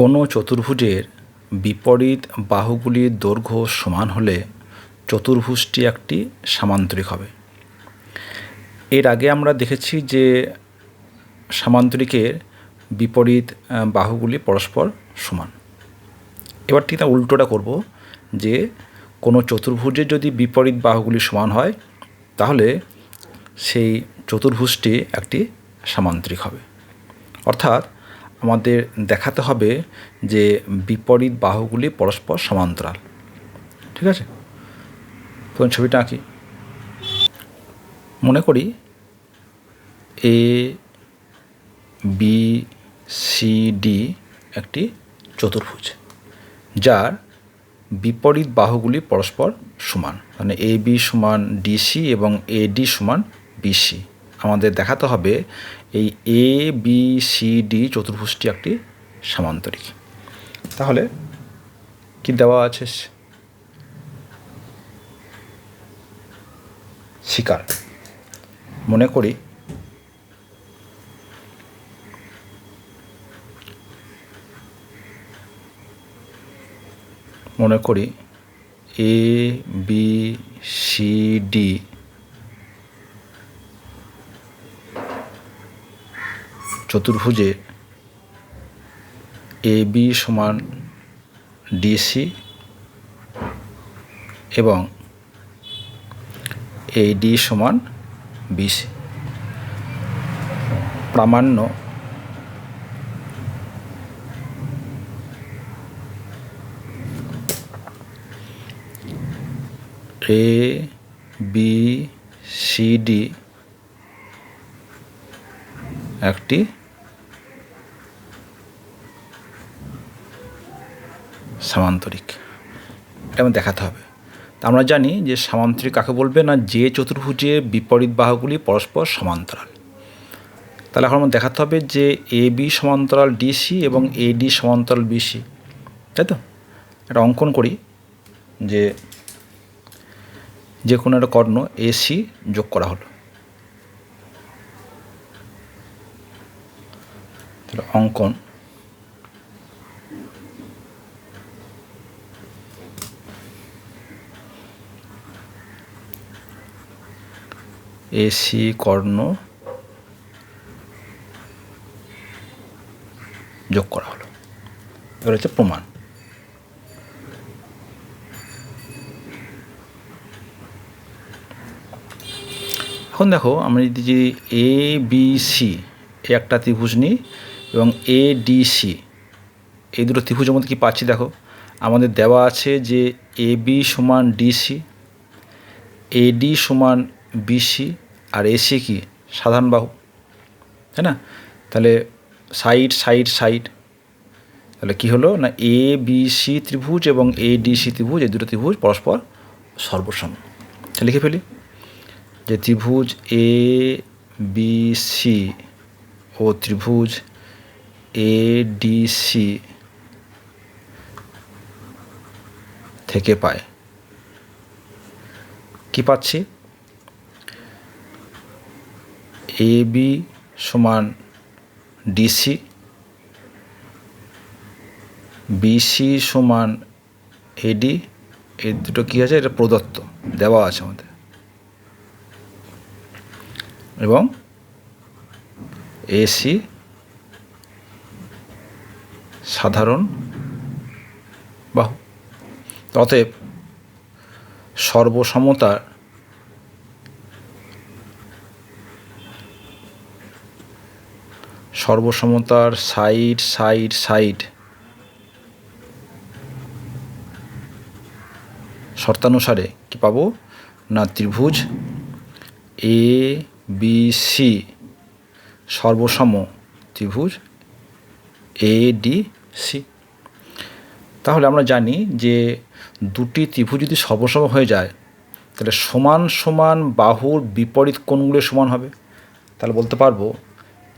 কোনো চতুর্ভুজের বিপরীত বাহুগুলির দৈর্ঘ্য সমান হলে চতুর্ভুজটি একটি সামান্তরিক হবে। এর আগে আমরা দেখেছি যে সামান্তরিকের বিপরীত বাহুগুলি পরস্পর সমান। এবার ঠিক তার উল্টোটা করব যে কোনো চতুর্ভুজের যদি বিপরীত বাহুগুলি সমান হয়, তাহলে সেই চতুর্ভুজটি একটি সামান্তরিক হবে। অর্থাৎ আমাদের দেখাতে হবে যে বিপরীত বাহুগুলি পরস্পর সমান্তরাল। ঠিক আছে? প্রথম ছবিটা আঁকি। মনে করি এ বি সি ডি একটি চতুর্ভুজ, যার বিপরীত বাহুগুলি পরস্পর সমান। মানে এ বি সমান ডিসি এবং এ ডি সমান বিসি আমাদের দেখাতে হবে এই এ বি সি ডি চতুর্ভুজটি একটি সামান্তরিক। তাহলে কি দেওয়া আছে? শিকার। মনে করি মনে করি এ বি সি ডি চতুর্ভুজে এ, বি সমান ডিসি এবং এ, ডি সমান বিসি প্রামাণ্য এ, বি, সি, ডি একটি সামান্তরিক। এটা আমাদের দেখাতে হবে। তা আমরা জানি যে সামান্তরিক কাকে বলবে না যে চতুর্ভুজে বিপরীত বাহুগুলি পরস্পর সমান্তরাল। তাহলে এখন আমার দেখাতে হবে যে এ বি সমান্তরাল ডিসি এবং এ ডি সমান্তরাল বিসি তাই তো? একটা অঙ্কন করি যে যে কোনো একটা কর্ণ এসি যোগ করা হলো। তাহলে অঙ্কন এসি, কর্ণ যোগ করা হলো। এবার হচ্ছে প্রমাণ। এখন দেখো, আমরা যদি যে এ বি সি এই একটা ত্রিভুজ নিই এবং এ ডি সি এই দুটো ত্রিভুজের মধ্যে কী পাচ্ছি দেখো? আমাদের দেওয়া আছে যে এ বি সমান ডিসি এডি সমান বিসি আর এসি কি? সাধারণ বাহু। তাই না? তাহলে সাইড সাইড সাইড। তাহলে কি হলো? না, এ, বি, সি ত্রিভুজ এবং এ, ডি, সি ত্রিভুজ, এই দুটো ত্রিভুজ পরস্পর সর্বসম। তাহলে লিখে ফেলি। যে ত্রিভুজ এ, বি, সি ও ত্রিভুজ এ, ডি, সি থেকে পায়। কি পাচ্ছি? এ বি সমান ডিসি বিসি সমান এডি এই দুটো কী আছে? এটা প্রদত্ত, দেওয়া আছে আমাদের। এবং এসি সাধারণ বাহু। অতএব সর্বসমতার সর্বসমতার সাইড সাইড সাইড। শর্তানুসারে কি পাবো? না, ত্রিভুজ। এ বি সি সর্বসম ত্রিভুজ। এ ডি সি তাহলে আমরা জানি যে দুটি ত্রিভুজ যদি সর্বসম হয়ে যায়, তাহলে সমান সমান বাহুর বিপরীত কোণগুলো সমান হবে। তাহলে বলতে পারব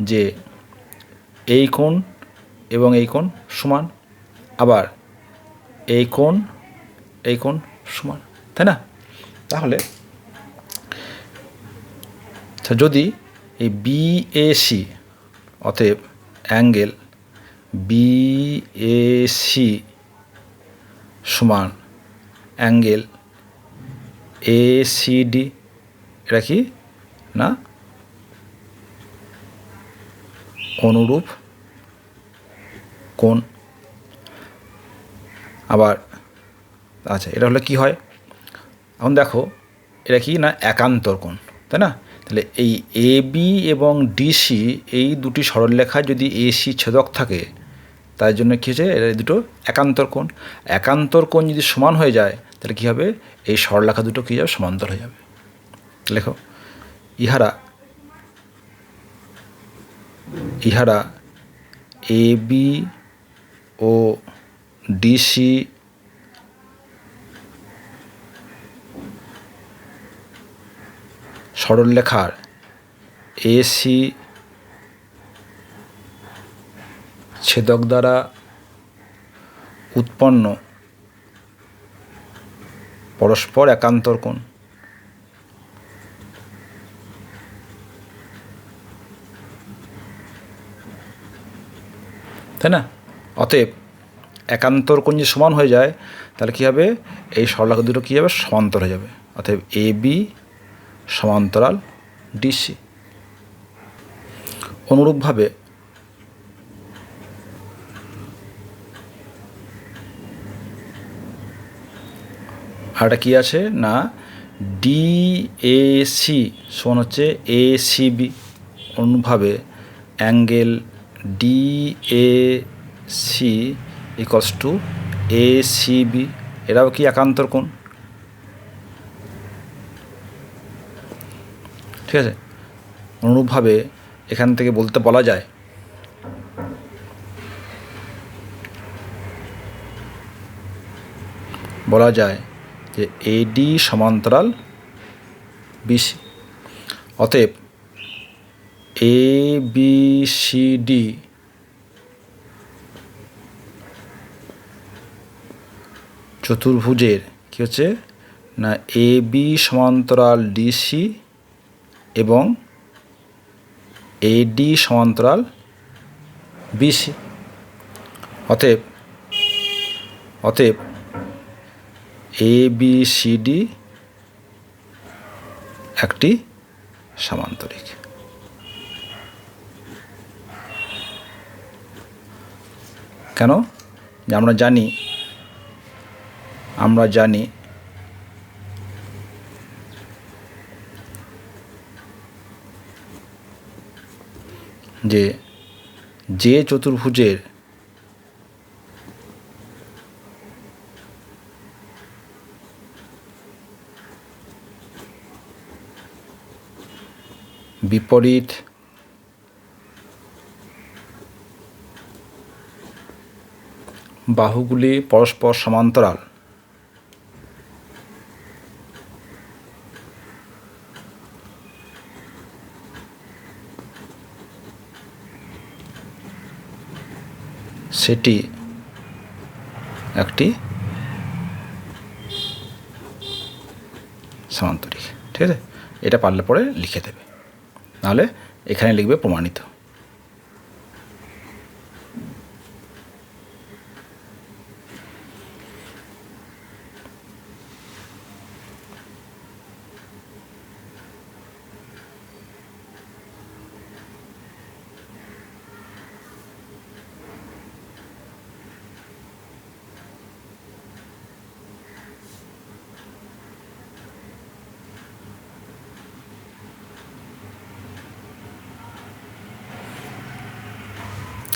যে এই কোণ এবং এই কোণ সমান। আবার এই কোণ এই কোণ সমান, তাই না? তাহলে আচ্ছা যদি এই বিএসি অতএব অ্যাঙ্গেল বি এ সি সমান অ্যাঙ্গেল এ সি ডি এটা কি? না? অনুরূপ কোণ আবার আচ্ছা এটা হলে কি হয়? এখন দেখো, এটা কি না একান্তর কোণ, তাই না? তাহলে এই এ বি এবং ডিসি এই দুটি সরলরেখায় যদি এসি ছেদক থাকে, তার জন্য কী হচ্ছে এটা দুটো একান্তর কোণ। একান্তর কোণ যদি সমান হয়ে যায়, তাহলে কী হবে? এই সরলরেখা দুটো কী যাবে? সমান্তর হয়ে যাবে। লেখো, ইহারা ইহারা এ বি ও ডিসি সরলরেখার এসি ছেদক দ্বারা উৎপন্ন পরস্পর একান্তর কোণ। তাই না? অতএব একান্তর কোণ যদি সমান হয়ে যায়, তাহলে কী হবে? এই সরলরেখা দুটো কী হবে? সমান্তর হয়ে যাবে। অতএব এ বি সমান্তরাল ডিসি অনুরূপভাবে আর একটা কী আছে? না ডি এ সি সমান হচ্ছে A C B অনুভাবে angle D A C equals to A C B এরাও কি একান্তর কোণ? ঠিক আছে? অনুরূপভাবে এখান থেকে বলতে বলা যায় বলা যায় যে এডি সমান্তরাল বিসি অতএব এ বি সি ডি চতুর্ভুজের, কী হচ্ছে? না, এ, বি সমান্তরাল ডিসি এবং এডি সমান্তরাল বিসি অতএব অতএব এ, বি, সি, ডি একটি সামান্তরিক। কেন? আমরা জানি আমরা জানি। যে যে চতুর্ভুজের বিপরীত বাহুগুলি পরস্পর সমান্তরাল। সেটি একটি সামান্তরিক ঠিক আছে? এটা পারলে পরে লিখে দেবে। নাহলে এখানে লিখবে প্রমাণিত।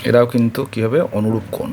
এরাও কিন্তু কী হবে অনুরূপ কোণ?